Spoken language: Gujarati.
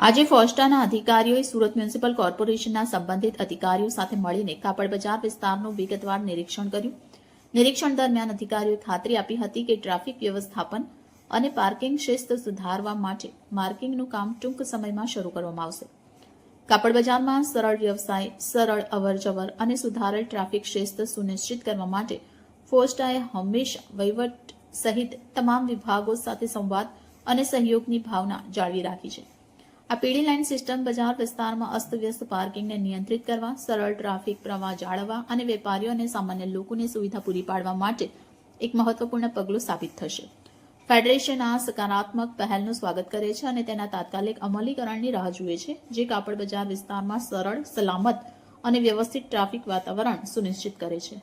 આજે ફોસ્ટાના અધિકારીઓએ સુરત મ્યુનિસિપલ કોર્પોરેશનના સંબંધિત અધિકારીઓ સાથે મળીને કાપડ બજાર વિસ્તારનું વિગતવાર નિરીક્ષણ કર્યું. નિરીક્ષણ દરમિયાન અધિકારીઓએ ખાતરી આપી હતી કે ટ્રાફિક વ્યવસ્થાપન અને પાર્કિંગ શિસ્ત સુધારવા માટે માર્કિંગનું કામ ટૂંક સમયમાં શરૂ કરવામાં આવશે. કાપડ બજારમાં સરળ વ્યવસાય, સરળ અવરજવર અને સુધારેલ ટ્રાફિક શિસ્ત સુનિશ્ચિત કરવા માટે ફોસ્ટાએ હંમેશા વહીવટ સહિત તમામ વિભાગો સાથે સંવાદ અને સહયોગની ભાવના જાળવી રાખી છે. આ પીડી લાઇન સિસ્ટમ બજાર વિસ્તારમાં અસ્તવ્યસ્ત પાર્કિંગને નિયંત્રિત કરવા, સરળ ટ્રાફિક પ્રવાહ જાળવવા અને વેપારીઓ અને સામાન્ય લોકોને સુવિધા પૂરી પાડવા માટે એક મહત્વપૂર્ણ પગલું સાબિત થશે. ફેડરેશન આ સકારાત્મક પહેલનું સ્વાગત કરે છે અને તેના તાત્કાલિક અમલીકરણની રાહ જુએ છે, જે કાપડ બજાર વિસ્તારમાં સરળ, સલામત અને વ્યવસ્થિત ટ્રાફિક વાતાવરણ સુનિશ્ચિત કરે છે.